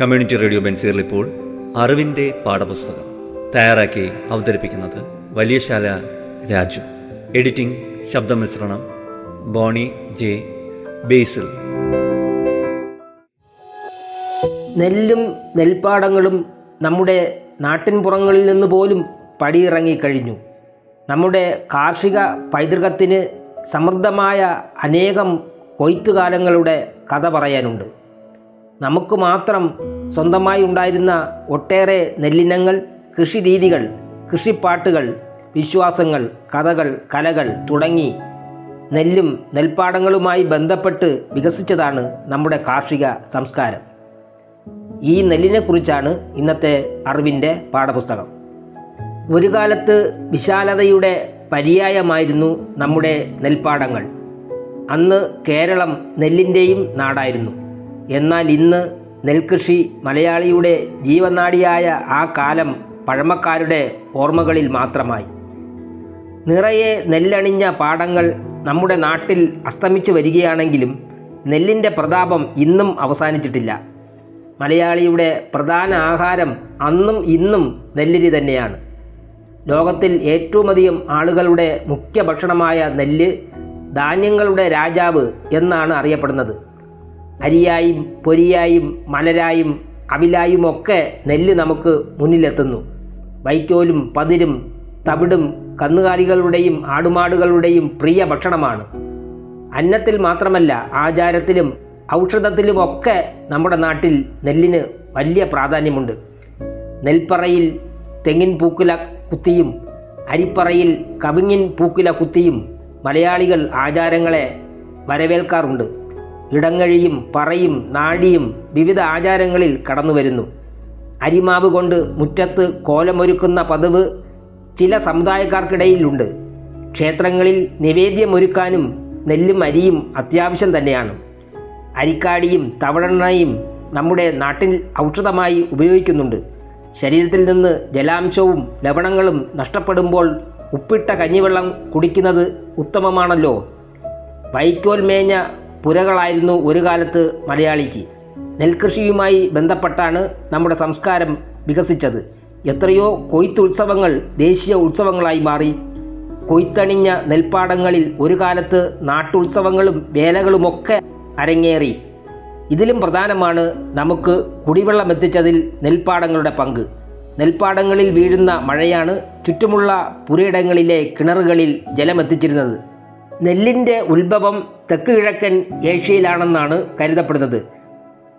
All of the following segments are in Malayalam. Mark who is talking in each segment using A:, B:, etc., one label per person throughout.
A: കമ്മ്യൂണിറ്റി റേഡിയോ ബെൻസീറിൽ ഇപ്പോൾ അറിവിന്റെ പാഠപുസ്തകം തയ്യാറാക്കി അവതരിപ്പിക്കുന്നത് വലിയശാല രാജു. എഡിറ്റിംഗ് ശബ്ദമിശ്രണം ബോണി ജെ ബേസിൽ.
B: നെല്ലും നെൽപ്പാടങ്ങളും നമ്മുടെ നാട്ടിൻപുറങ്ങളിൽ നിന്ന് പോലും പടിയിറങ്ങിക്കഴിഞ്ഞു നമ്മുടെ കാർഷിക പൈതൃകത്തിന് സമൃദ്ധമായ അനേകം കൊയ്ത്തുകാലങ്ങളുടെ കഥ പറയാനുണ്ട്. നമുക്ക് മാത്രം സ്വന്തമായി ഉണ്ടായിരുന്ന ഒട്ടേറെ നെല്ലിനങ്ങൾ കൃഷിരീതികൾ കൃഷിപ്പാട്ടുകൾ വിശ്വാസങ്ങൾ കഥകൾ കലകൾ തുടങ്ങി നെല്ലും നെൽപ്പാടങ്ങളുമായി ബന്ധപ്പെട്ട് വികസിച്ചതാണ് നമ്മുടെ കാർഷിക സംസ്കാരം. ഈ നെല്ലിനെക്കുറിച്ചാണ് ഇന്നത്തെ അറിവിന്റെ പാഠപുസ്തകം. ഒരു കാലത്ത് വിശാലതയുടെ പര്യായമായിരുന്നു നമ്മുടെ നെൽപ്പാടങ്ങൾ. അന്ന് കേരളം നെല്ലിന്റെയും നാടായിരുന്നു. എന്നാൽ ഇന്ന് നെൽകൃഷി മലയാളിയുടെ ജീവനാടിയായ ആ കാലം പഴമക്കാരുടെ ഓർമ്മകളിൽ മാത്രമായി. നിറയെ നെല്ലണിഞ്ഞ പാടങ്ങൾ നമ്മുടെ നാട്ടിൽ അസ്തമിച്ചു വരികയാണെങ്കിലും നെല്ലിന്റെ പ്രതാപം ഇന്നും അവസാനിച്ചിട്ടില്ല. മലയാളിയുടെ പ്രധാന ആഹാരം അന്നും ഇന്നും നെല്ലിരി തന്നെയാണ്. ലോകത്തിൽ ഏറ്റവുമധികം ആളുകളുടെ മുഖ്യ ഭക്ഷണമായ നെല്ല് ധാന്യങ്ങളുടെ രാജാവ് എന്നാണ് അറിയപ്പെടുന്നത്. അരിയായും പൊരിയായും മലരായും അവിലായുമൊക്കെ നെല്ല് നമുക്ക് മുന്നിലെത്തുന്നു. വൈക്കോലും പതിരും തവിടും കന്നുകാലികളുടെയും ആടുമാടുകളുടെയും പ്രിയ ഭക്ഷണമാണ്. അന്നത്തിൽ മാത്രമല്ല ആചാരത്തിലും ഔഷധത്തിലുമൊക്കെ നമ്മുടെ നാട്ടിൽ നെല്ലിന് വലിയ പ്രാധാന്യമുണ്ട്. നെൽപ്പറയിൽ തെങ്ങിൻ പൂക്കുല കുത്തിയും അരിപ്പറയിൽ കവിങ്ങിൻ പൂക്കുല കുത്തിയും മലയാളികൾ ആചാരങ്ങളെ വരവേൽക്കാറുണ്ട്. ഇടങ്ങഴിയും പറയും നാടിയും വിവിധ ആചാരങ്ങളിൽ കടന്നു വരുന്നു അരിമാവ് കൊണ്ട് മുറ്റത്ത് കോലമൊരുക്കുന്ന പതിവ് ചില സമുദായക്കാർക്കിടയിലുണ്ട്. ക്ഷേത്രങ്ങളിൽ നിവേദ്യമൊരുക്കാനും നെല്ലും അരിയും അത്യാവശ്യം തന്നെയാണ്. അരിക്കാടിയും തവളെണ്ണയും നമ്മുടെ നാട്ടിൽ ഔഷധമായി ഉപയോഗിക്കുന്നുണ്ട്. ശരീരത്തിൽ നിന്ന് ജലാംശവും ലവണങ്ങളും നഷ്ടപ്പെടുമ്പോൾ ഉപ്പിട്ട കഞ്ഞിവെള്ളം കുടിക്കുന്നത് ഉത്തമമാണല്ലോ. വൈക്കോൽ മേഞ്ഞ പുരകളായിരുന്നു ഒരു കാലത്ത് മലയാളിക്ക്. നെൽകൃഷിയുമായി ബന്ധപ്പെട്ടാണ് നമ്മുടെ സംസ്കാരം വികസിച്ചത്. എത്രയോ കൊയ്ത്തുത്സവങ്ങൾ ദേശീയ ഉത്സവങ്ങളായി മാറി. കൊയ്ത്തണിഞ്ഞ നെൽപ്പാടങ്ങളിൽ ഒരു കാലത്ത് നാട്ടുത്സവങ്ങളും വേലകളുമൊക്കെ അരങ്ങേറി. ഇതിലും പ്രധാനമാണ് നമുക്ക് കുടിവെള്ളം എത്തിച്ചതിൽ നെൽപ്പാടങ്ങളുടെ പങ്ക്. നെൽപ്പാടങ്ങളിൽ വീഴുന്ന മഴയാണ് ചുറ്റുമുള്ള പുരയിടങ്ങളിലെ കിണറുകളിൽ ജലമെത്തിച്ചിരുന്നത്. നെല്ലിന്റെ ഉത്ഭവം തെക്ക് കിഴക്കൻ ഏഷ്യയിലാണെന്നാണ് കരുതപ്പെടുന്നത്.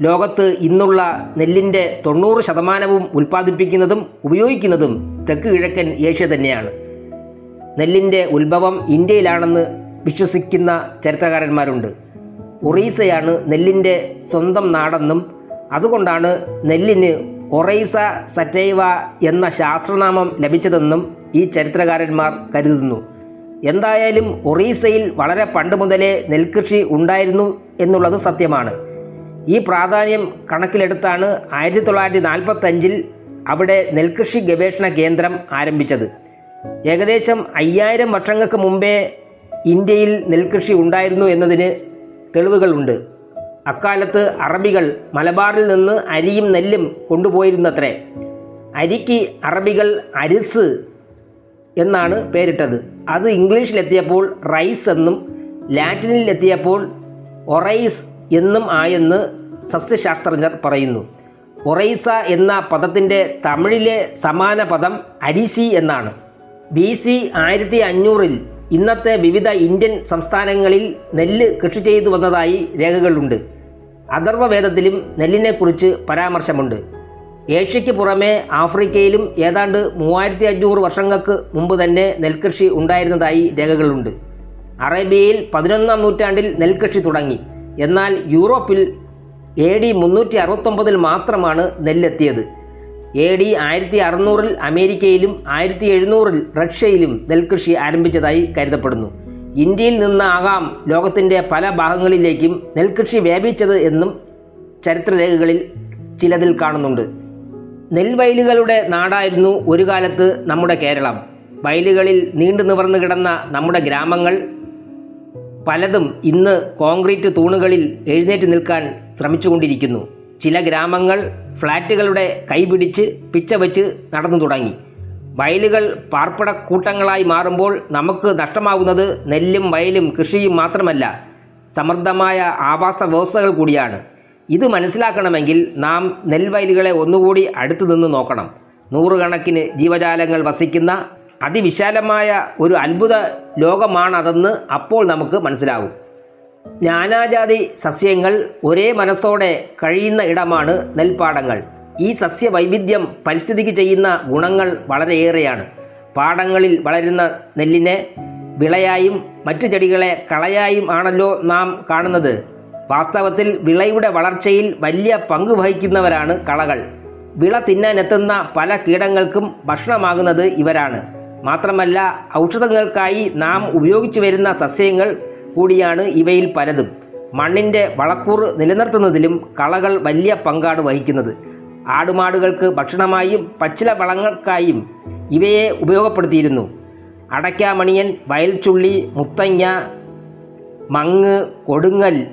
B: ലോകത്ത് ഇന്നുള്ള നെല്ലിന്റെ തൊണ്ണൂറ് ശതമാനവും ഉൽപ്പാദിപ്പിക്കുന്നതും ഉപയോഗിക്കുന്നതും തെക്ക് കിഴക്കൻ ഏഷ്യ തന്നെയാണ്. നെല്ലിന്റെ ഉത്ഭവം ഇന്ത്യയിലാണെന്ന് വിശ്വസിക്കുന്ന ചരിത്രകാരന്മാരുണ്ട്. ഒറീസയാണ് നെല്ലിന്റെ സ്വന്തം നാടെന്നും അതുകൊണ്ടാണ് നെല്ലിന് ഒറൈസ സറ്റൈവ എന്ന ശാസ്ത്രനാമം ലഭിച്ചതെന്നും ഈ ചരിത്രകാരന്മാർ കരുതുന്നു. എന്തായാലും ഒറീസയിൽ വളരെ പണ്ട് മുതലേ നെൽകൃഷി ഉണ്ടായിരുന്നു എന്നുള്ളത് സത്യമാണ്. ഈ പ്രാധാന്യം കണക്കിലെടുത്താണ് ആയിരത്തി തൊള്ളായിരത്തി നാൽപ്പത്തഞ്ചിൽ അവിടെ നെൽകൃഷി ഗവേഷണ കേന്ദ്രം ആരംഭിച്ചത്. ഏകദേശം അയ്യായിരം വർഷങ്ങൾക്ക് മുമ്പേ ഇന്ത്യയിൽ നെൽകൃഷി ഉണ്ടായിരുന്നു എന്നതിന് തെളിവുകളുണ്ട്. അക്കാലത്ത് അറബികൾ മലബാറിൽ നിന്ന് അരിയും നെല്ലും കൊണ്ടുപോയിരുന്നത്രേ. അരിക്ക് അറബികൾ അരിസ് എന്നാണ് പേരിട്ടത്. അത് ഇംഗ്ലീഷിലെത്തിയപ്പോൾ റൈസ് എന്നും ലാറ്റിനിൽ എത്തിയപ്പോൾ ഒറൈസ് എന്നും ആയെന്ന് സസ്യശാസ്ത്രജ്ഞർ പറയുന്നു. ഒറൈസ എന്ന പദത്തിന്റെ തമിഴിലെ സമാന പദം അരിസി എന്നാണ്. ബി സി ആയിരത്തി അഞ്ഞൂറിൽ ഇന്നത്തെ വിവിധ ഇന്ത്യൻ സംസ്ഥാനങ്ങളിൽ നെല്ല് കൃഷി ചെയ്തു വന്നതായി രേഖകളുണ്ട്. അഥർവവേദത്തിലും നെല്ലിനെക്കുറിച്ച് പരാമർശമുണ്ട്. ഏഷ്യയ്ക്ക് പുറമെ ആഫ്രിക്കയിലും ഏതാണ്ട് മൂവായിരത്തി അഞ്ഞൂറ് വർഷങ്ങൾക്ക് മുമ്പ് തന്നെ നെൽകൃഷി ഉണ്ടായിരുന്നതായി രേഖകളുണ്ട്. അറേബ്യയിൽ പതിനൊന്നാം നൂറ്റാണ്ടിൽ നെൽകൃഷി തുടങ്ങി. എന്നാൽ യൂറോപ്പിൽ എ ഡി മുന്നൂറ്റി അറുപത്തൊമ്പതിൽ മാത്രമാണ് നെല്ലെത്തിയത്. എ ഡി ആയിരത്തി അറുന്നൂറിൽ അമേരിക്കയിലും ആയിരത്തി എഴുന്നൂറിൽ റഷ്യയിലും നെൽകൃഷി ആരംഭിച്ചതായി കരുതപ്പെടുന്നു. ഇന്ത്യയിൽ നിന്നാകാം ലോകത്തിന്റെ പല ഭാഗങ്ങളിലേക്കും നെൽകൃഷി വ്യാപിച്ചത് എന്നും ചരിത്രരേഖകളിൽ ചിലതിൽ കാണുന്നുണ്ട്. നെൽവയലുകളുടെ നാടായിരുന്നു ഒരു കാലത്ത് നമ്മുടെ കേരളം. വയലുകളിൽ നീണ്ടു നിവർന്നു കിടന്ന നമ്മുടെ ഗ്രാമങ്ങൾ പലതും ഇന്ന് കോൺക്രീറ്റ് തൂണുകളിൽ എഴുന്നേറ്റ് നിൽക്കാൻ ശ്രമിച്ചുകൊണ്ടിരിക്കുന്നു. ചില ഗ്രാമങ്ങൾ ഫ്ലാറ്റുകളുടെ കൈപിടിച്ച് പിച്ച വെച്ച് നടന്നു തുടങ്ങി. വയലുകൾ പാർപ്പിട കൂട്ടങ്ങളായി മാറുമ്പോൾ നമുക്ക് നഷ്ടമാകുന്നത് നെല്ലും വയലും കൃഷിയും മാത്രമല്ല. സമൃദ്ധമായ ആവാസ വ്യവസ്ഥകൾ കൂടിയാണ്. ഇത് മനസ്സിലാക്കണമെങ്കിൽ നാം നെൽവയലുകളെ ഒന്നുകൂടി അടുത്തു നിന്ന് നോക്കണം. നൂറുകണക്കിന് ജീവജാലങ്ങൾ വസിക്കുന്ന അതിവിശാലമായ ഒരു അത്ഭുത ലോകമാണതെന്ന് അപ്പോൾ നമുക്ക് മനസ്സിലാകും. നാനാജാതി സസ്യങ്ങൾ ഒരേ മനസ്സോടെ കഴിയുന്ന ഇടമാണ് നെൽപ്പാടങ്ങൾ. ഈ സസ്യവൈവിധ്യം പരിസ്ഥിതിക്ക് ചെയ്യുന്ന ഗുണങ്ങൾ വളരെയേറെയാണ്. പാടങ്ങളിൽ വളരുന്ന നെല്ലിനെ വിളയായും മറ്റു ചെടികളെ കളയായും ആണല്ലോ നാം കാണുന്നത്. വാസ്തവത്തിൽ വിളയുടെ വളർച്ചയിൽ വലിയ പങ്ക് വഹിക്കുന്നവരാണ് കളകൾ. വിള തിന്നാനെത്തുന്ന പല കീടങ്ങൾക്കും ഭക്ഷണമാകുന്നത് ഇവരാണ്. മാത്രമല്ല ഔഷധങ്ങൾക്കായി നാം ഉപയോഗിച്ചു വരുന്ന സസ്യങ്ങൾ കൂടിയാണ് ഇവയിൽ പലതും. മണ്ണിന്റെ വളക്കൂറ് നിലനിർത്തുന്നതിലും കളകൾ വലിയ പങ്കാണ് വഹിക്കുന്നത്. ആടുമാടുകൾക്ക് ഭക്ഷണമായും പച്ചില വളങ്ങൾക്കായും ഇവയെ ഉപയോഗപ്പെടുത്തിയിരുന്നു. അടയ്ക്കാമണിയൻ വയൽച്ചുള്ളി മുത്തങ്ങ മങ്ങ് കൊടുങ്ങൽ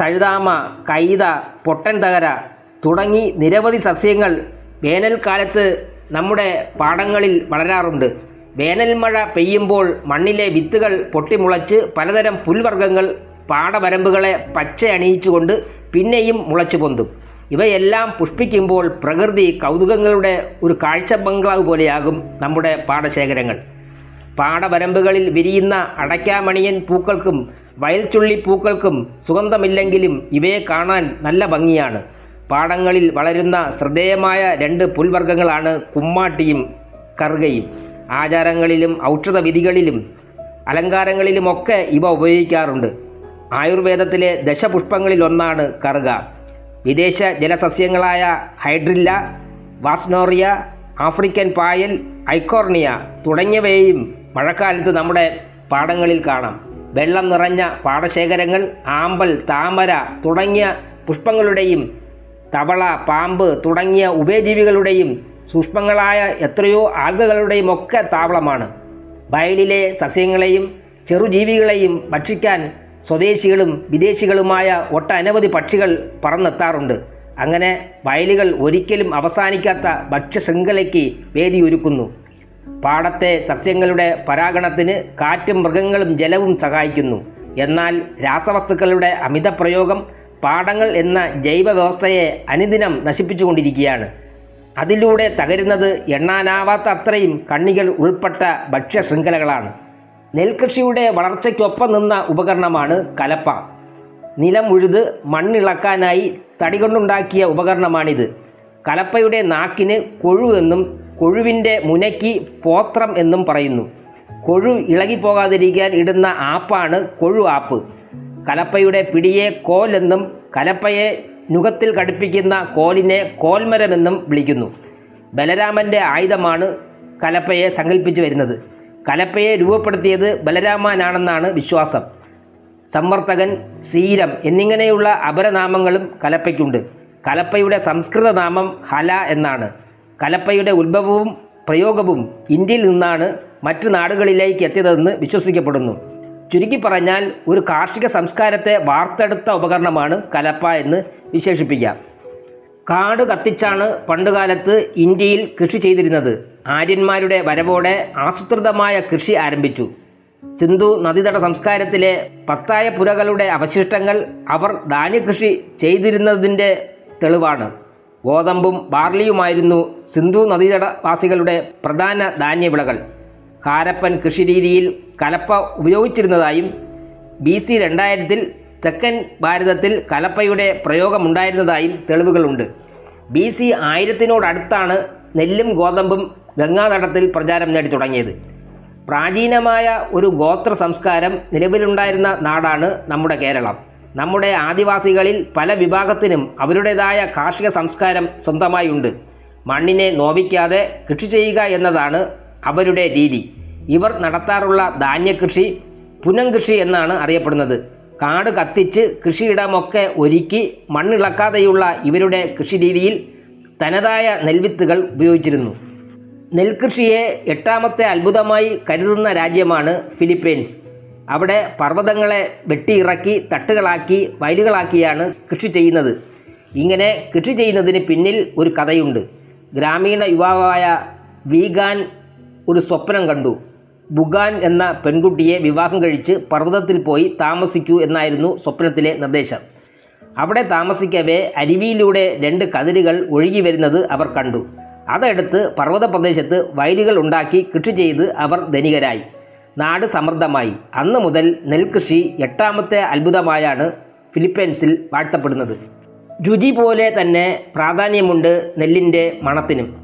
B: തഴുതാമ കൈത പൊട്ടൻ തകര തുടങ്ങി നിരവധി സസ്യങ്ങൾ വേനൽക്കാലത്ത് നമ്മുടെ പാടങ്ങളിൽ വളരാറുണ്ട്. വേനൽ മഴ പെയ്യുമ്പോൾ മണ്ണിലെ വിത്തുകൾ പൊട്ടിമുളച്ച് പലതരം പുൽവർഗങ്ങൾ പാടവരമ്പുകളെ പച്ച അണിയിച്ചുകൊണ്ട് പിന്നെയും മുളച്ചു പൊന്തും. ഇവയെല്ലാം പുഷ്പിക്കുമ്പോൾ പ്രകൃതി കൗതുകങ്ങളുടെ ഒരു കാഴ്ച ബംഗ്ലാവ് പോലെയാകും നമ്മുടെ പാടശേഖരങ്ങൾ. പാടവരമ്പുകളിൽ വിരിയുന്ന അടയ്ക്കാമണിയൻ പൂക്കൾക്കും വയൽച്ചുള്ളി പൂക്കൾക്കും സുഗന്ധമില്ലെങ്കിലും ഇവയെ കാണാൻ നല്ല ഭംഗിയാണ്. പാടങ്ങളിൽ വളരുന്ന ശ്രദ്ധേയമായ രണ്ട് പുൽവർഗങ്ങളാണ് കുമ്മാട്ടിയും കറുകയും. ആചാരങ്ങളിലും ഔഷധ വിധികളിലും അലങ്കാരങ്ങളിലുമൊക്കെ ഇവ ഉപയോഗിക്കാറുണ്ട്. ആയുർവേദത്തിലെ ദശപുഷ്പങ്ങളിലൊന്നാണ് കറുക. വിദേശ ജലസസ്യങ്ങളായ ഹൈഡ്രില്ല വാസ്നോറിയ ആഫ്രിക്കൻ പായൽ ഐക്കോർണിയ തുടങ്ങിയവയെയും മഴക്കാലത്ത് നമ്മുടെ പാടങ്ങളിൽ കാണാം. വെള്ളം നിറഞ്ഞ പാടശേഖരങ്ങൾ ആമ്പൽ താമര തുടങ്ങിയ പുഷ്പങ്ങളുടെയും തവള പാമ്പ് തുടങ്ങിയ ഉഭയജീവികളുടെയും സൂക്ഷ്മങ്ങളായ എത്രയോ ആൽഗകളുടെയും ഒക്കെ താവളമാണ്. വയലിലെ സസ്യങ്ങളെയും ചെറുജീവികളെയും ഭക്ഷിക്കാൻ സ്വദേശികളും വിദേശികളുമായ ഒട്ടനവധി പക്ഷികൾ പറന്നെത്താറുണ്ട്. അങ്ങനെ വയലുകൾ ഒരിക്കലും അവസാനിക്കാത്ത ഭക്ഷ്യശൃംഖലയ്ക്ക് വേദിയൊരുക്കുന്നു. പാടത്തെ സസ്യങ്ങളുടെ പരാഗണത്തിന് കാറ്റും മൃഗങ്ങളും ജലവും സഹായിക്കുന്നു. എന്നാൽ രാസവസ്തുക്കളുടെ അമിത പ്രയോഗം പാടങ്ങൾ എന്ന ജൈവ വ്യവസ്ഥയെ അനുദിനം നശിപ്പിച്ചുകൊണ്ടിരിക്കുകയാണ്. അതിലൂടെ തകരുന്നത് എണ്ണാനാവാത്ത അത്രയും കണ്ണികൾ ഉൾപ്പെട്ട ഭക്ഷ്യശൃംഖലകളാണ്. നെൽകൃഷിയുടെ വളർച്ചയ്ക്കൊപ്പം നിന്ന ഉപകരണമാണ് കലപ്പ. നിലം ഉഴുത് മണ്ണിളക്കാനായി തടി കൊണ്ടുണ്ടാക്കിയ ഉപകരണമാണിത്. കലപ്പയുടെ നാക്കിന് കൊഴു എന്നും കൊഴുവിന്റെ മുനയ്ക്ക് പോത്രം എന്നും പറയുന്നു. കൊഴു ഇളകിപ്പോകാതിരിക്കാൻ ഇടുന്ന ആപ്പാണ് കൊഴു ആപ്പ്. കലപ്പയുടെ പിടിയെ കോൽ എന്നും കലപ്പയെ നുഖത്തിൽ കടുപ്പിക്കുന്ന കോലിനെ കോൽമരമെന്നും വിളിക്കുന്നു. ബലരാമന്റെ ആയുധമാണ് കലപ്പയെ സങ്കല്പിച്ചു വരുന്നത്. കലപ്പയെ രൂപപ്പെടുത്തിയത് ബലരാമനാണെന്നാണ് വിശ്വാസം. സമ്മർത്തകൻ സീരം എന്നിങ്ങനെയുള്ള അപരനാമങ്ങളും കലപ്പയ്ക്കുണ്ട്. കലപ്പയുടെ സംസ്കൃത നാമം ഹല എന്നാണ്. കലപ്പയുടെ ഉത്ഭവവും പ്രയോഗവും ഇന്ത്യയിൽ നിന്നാണ് മറ്റു നാടുകളിലേക്ക് എത്തിയതെന്ന് വിശ്വസിക്കപ്പെടുന്നു. ചുരുക്കി പറഞ്ഞാൽ ഒരു കാർഷിക സംസ്കാരത്തെ വാർത്തെടുത്ത ഉപകരണമാണ് കലപ്പ എന്ന് വിശേഷിപ്പിക്കാം. കാട് കത്തിച്ചാണ് പണ്ടുകാലത്ത് ഇന്ത്യയിൽ കൃഷി ചെയ്തിരുന്നത്. ആര്യന്മാരുടെ വരവോടെ ആസൂത്രിതമായ കൃഷി ആരംഭിച്ചു. സിന്ധു നദീതട സംസ്കാരത്തിലെ പത്തായ പുരകളുടെ അവശിഷ്ടങ്ങൾ അവർ ധാന്യകൃഷി ചെയ്തിരുന്നതിന്റെ തെളിവാണ്. ഗോതമ്പും ബാർലിയുമായിരുന്നു സിന്ധു നദീതടവാസികളുടെ പ്രധാന ധാന്യവിളകൾ. ഹാരപ്പൻ കൃഷിരീതിയിൽ കലപ്പ ഉപയോഗിച്ചിരുന്നതായും ബി സി രണ്ടായിരത്തിൽ തെക്കൻ ഭാരതത്തിൽ കലപ്പയുടെ പ്രയോഗമുണ്ടായിരുന്നതായും തെളിവുകളുണ്ട്. ബി സി ആയിരത്തിനോടടുത്താണ് നെല്ലും ഗോതമ്പും ഗംഗാതടത്തിൽ പ്രചാരം നേടി തുടങ്ങിയത്. പ്രാചീനമായ ഒരു ഗോത്ര സംസ്കാരം നിലവിലുണ്ടായിരുന്ന നാടാണ് നമ്മുടെ കേരളം. നമ്മുടെ ആദിവാസികളിൽ പല വിഭാഗത്തിനും അവരുടേതായ കാർഷിക സംസ്കാരം സ്വന്തമായുണ്ട്. മണ്ണിനെ നോവിക്കാതെ കൃഷി ചെയ്യുക എന്നതാണ് അവരുടെ രീതി. ഇവർ നടത്താറുള്ള ധാന്യകൃഷി പുനംകൃഷി എന്നാണ് അറിയപ്പെടുന്നത്. കാട് കത്തിച്ച് കൃഷിയിടമൊക്കെ ഒരുക്കി മണ്ണിളക്കാതെയുള്ള ഇവരുടെ കൃഷി രീതിയിൽ തനതായ നെൽവിത്തുകൾ ഉപയോഗിച്ചിരുന്നു. നെൽകൃഷിയെ എട്ടാമത്തെ അത്ഭുതമായി കരുതുന്ന രാജ്യമാണ് ഫിലിപ്പീൻസ്. അവിടെ പർവതങ്ങളെ വെട്ടിയിറക്കി തട്ടുകളാക്കി വയലുകളാക്കിയാണ് കൃഷി ചെയ്യുന്നത്. ഇങ്ങനെ കൃഷി ചെയ്യുന്നതിന് പിന്നിൽ ഒരു കഥയുണ്ട്. ഗ്രാമീണ യുവാവായ വീഗാൻ ഒരു സ്വപ്നം കണ്ടു. ബുഗാൻ എന്ന പെൺകുട്ടിയെ വിവാഹം കഴിച്ച് പർവതത്തിൽ പോയി താമസിക്കൂ എന്നായിരുന്നു സ്വപ്നത്തിലെ നിർദ്ദേശം. അവിടെ താമസിക്കവേ അരുവിയിലൂടെ രണ്ട് കതിരുകൾ ഒഴുകി വരുന്നത് അവർ കണ്ടു. അതെടുത്ത് പർവത പ്രദേശത്ത് വയലുകൾ ഉണ്ടാക്കി കൃഷി ചെയ്ത് അവർ ധനികരായി. നാട് സമൃദ്ധമായി. അന്ന് മുതൽ നെൽകൃഷി എട്ടാമത്തെ അത്ഭുതമായാണ് ഫിലിപ്പൈൻസിൽ വാഴ്ത്തപ്പെടുന്നത്. രുചി പോലെ തന്നെ പ്രാധാന്യമുണ്ട് നെല്ലിന്റെ മണത്തിനും.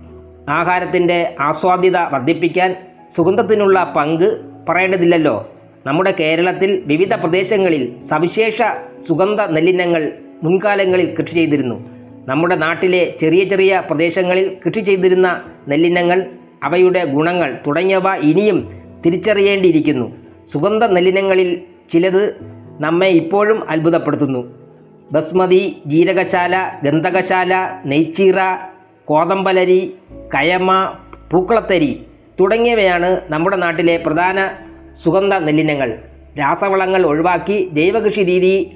B: ആഹാരത്തിന്റെ ആസ്വാദ്യത വർദ്ധിപ്പിക്കാൻ സുഗന്ധത്തിനുള്ള പങ്ക് പറയേണ്ടതില്ലല്ലോ. നമ്മുടെ കേരളത്തിൽ വിവിധ പ്രദേശങ്ങളിൽ സവിശേഷ സുഗന്ധ നെല്ലിനങ്ങൾ മുൻകാലങ്ങളിൽ കൃഷി ചെയ്തിരുന്നു. നമ്മുടെ നാട്ടിലെ ചെറിയ ചെറിയ പ്രദേശങ്ങളിൽ കൃഷി ചെയ്തിരുന്ന നെല്ലിനങ്ങൾ അവയുടെ ഗുണങ്ങൾ തുടങ്ങിയവ ഇനിയും തിരിച്ചറിയേണ്ടിയിരിക്കുന്നു. സുഗന്ധ നെല്ലിനങ്ങളിൽ ചിലത് നമ്മെ ഇപ്പോഴും അത്ഭുതപ്പെടുത്തുന്നു. ബസ്മതി ജീരകശാല ഗന്ധകശാല നെയ്ച്ചീറ കോതമ്പലരി കയമ പൂക്കളത്തരി തുടങ്ങിയവയാണ് നമ്മുടെ നാട്ടിലെ പ്രധാന സുഗന്ധ നെല്ലിനങ്ങൾ. രാസവളങ്ങൾ ഒഴിവാക്കി ജൈവകൃഷി രീതി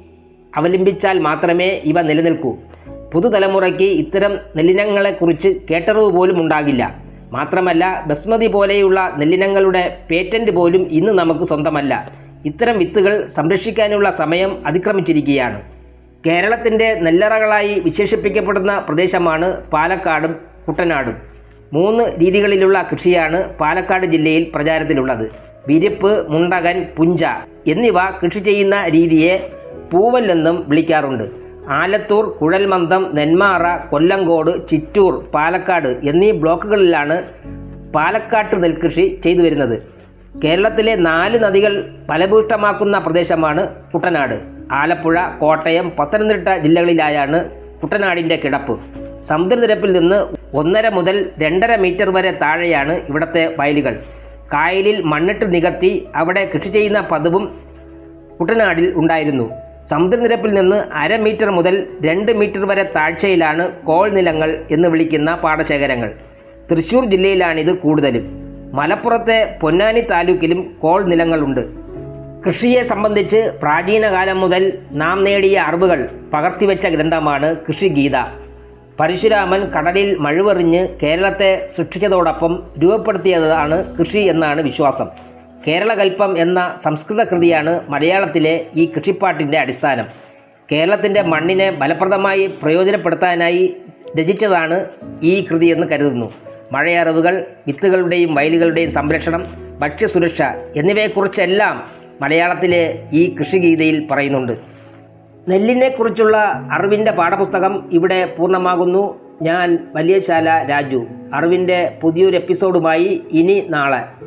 B: അവലംബിച്ചാൽ മാത്രമേ ഇവ നിലനിൽക്കൂ. പുതുതലമുറയ്ക്ക് ഇത്തരം നെല്ലിനങ്ങളെക്കുറിച്ച് കേട്ടറിവ് പോലും ഉണ്ടാകില്ല. മാത്രമല്ല ബസ്മതി പോലെയുള്ള നെല്ലിനങ്ങളുടെ പേറ്റന്റ് പോലും ഇന്ന് നമുക്ക് സ്വന്തമല്ല. ഇത്തരം വിത്തുകൾ സംരക്ഷിക്കാനുള്ള സമയം അതിക്രമിച്ചിരിക്കുകയാണ്. കേരളത്തിന്റെ നെല്ലറകളായി വിശേഷിപ്പിക്കപ്പെടുന്ന പ്രദേശമാണ് പാലക്കാടും കുട്ടനാടും. മൂന്ന് രീതികളിലുള്ള കൃഷിയാണ് പാലക്കാട് ജില്ലയിൽ പ്രചാരത്തിലുള്ളത്. വിരിപ്പ് മുണ്ടകൻ പുഞ്ച എന്നിവ കൃഷി ചെയ്യുന്ന രീതിയെ പൂവല്ലെന്നും വിളിക്കാറുണ്ട്. ആലത്തൂർ കുഴൽമന്ദം നെന്മാറ കൊല്ലങ്കോട് ചിറ്റൂർ പാലക്കാട് എന്നീ ബ്ലോക്കുകളിലാണ് പാലക്കാട്ട് നെൽകൃഷി ചെയ്തു വരുന്നത്. കേരളത്തിലെ നാല് നദികൾ ഫലഭൂഷ്ടമാക്കുന്ന പ്രദേശമാണ് കുട്ടനാട്. ആലപ്പുഴ കോട്ടയം പത്തനംതിട്ട ജില്ലകളിലായാണ് കുട്ടനാടിന്റെ കിടപ്പ്. സമുദ്രനിരപ്പിൽ നിന്ന് ഒന്നര മുതൽ രണ്ടര മീറ്റർ വരെ താഴെയാണ് ഇവിടുത്തെ വയലുകൾ. കായലിൽ മണ്ണിട്ട് നികത്തി അവിടെ കൃഷി ചെയ്യുന്ന പതിവും കുട്ടനാടിൽ ഉണ്ടായിരുന്നു. സമുദ്രനിരപ്പിൽ നിന്ന് അര മീറ്റർ മുതൽ രണ്ട് മീറ്റർ വരെ താഴ്ചയിലാണ് കോൾ നിലങ്ങൾ എന്ന് വിളിക്കുന്ന പാടശേഖരങ്ങൾ. തൃശ്ശൂർ ജില്ലയിലാണിത് കൂടുതലും. മലപ്പുറത്തെ പൊന്നാനി താലൂക്കിലും കോൾ നിലങ്ങളുണ്ട്. കൃഷിയെ സംബന്ധിച്ച് പ്രാചീനകാലം മുതൽ നാം നേടിയ അറിവുകൾ പകർത്തിവെച്ച ഗ്രന്ഥമാണ് കൃഷിഗീത. പരശുരാമൻ കടലിൽ മഴുവെറിഞ്ഞ് കേരളത്തെ സൃഷ്ടിച്ചതോടൊപ്പം രൂപപ്പെടുത്തിയതാണ് കൃഷി എന്നാണ് വിശ്വാസം. കേരളകൽപ്പം എന്ന സംസ്കൃത കൃതിയാണ് മലയാളത്തിലെ ഈ കൃഷിപ്പാട്ടിന്റെ അടിസ്ഥാനം. കേരളത്തിന്റെ മണ്ണിനെ ഫലപ്രദമായി പ്രയോജനപ്പെടുത്താനായി രചിച്ചതാണ് ഈ കൃതി എന്ന് കരുതുന്നു. മഴയറിവുകൾ വിത്തുകളുടെയും വയലുകളുടെയും സംരക്ഷണം ഭക്ഷ്യസുരക്ഷ എന്നിവയെക്കുറിച്ചെല്ലാം മലയാളത്തിലെ ഈ കൃഷിഗീതയിൽ പറയുന്നുണ്ട്. നെല്ലിനെക്കുറിച്ചുള്ള അറിവിന്റെ പാഠപുസ്തകം ഇവിടെ പൂർണമാകുന്നു. ഞാൻ വലിയശാല രാജു. അറിവിന്റെ പുതിയൊരു എപ്പിസോഡുമായി ഇനി നാളെ.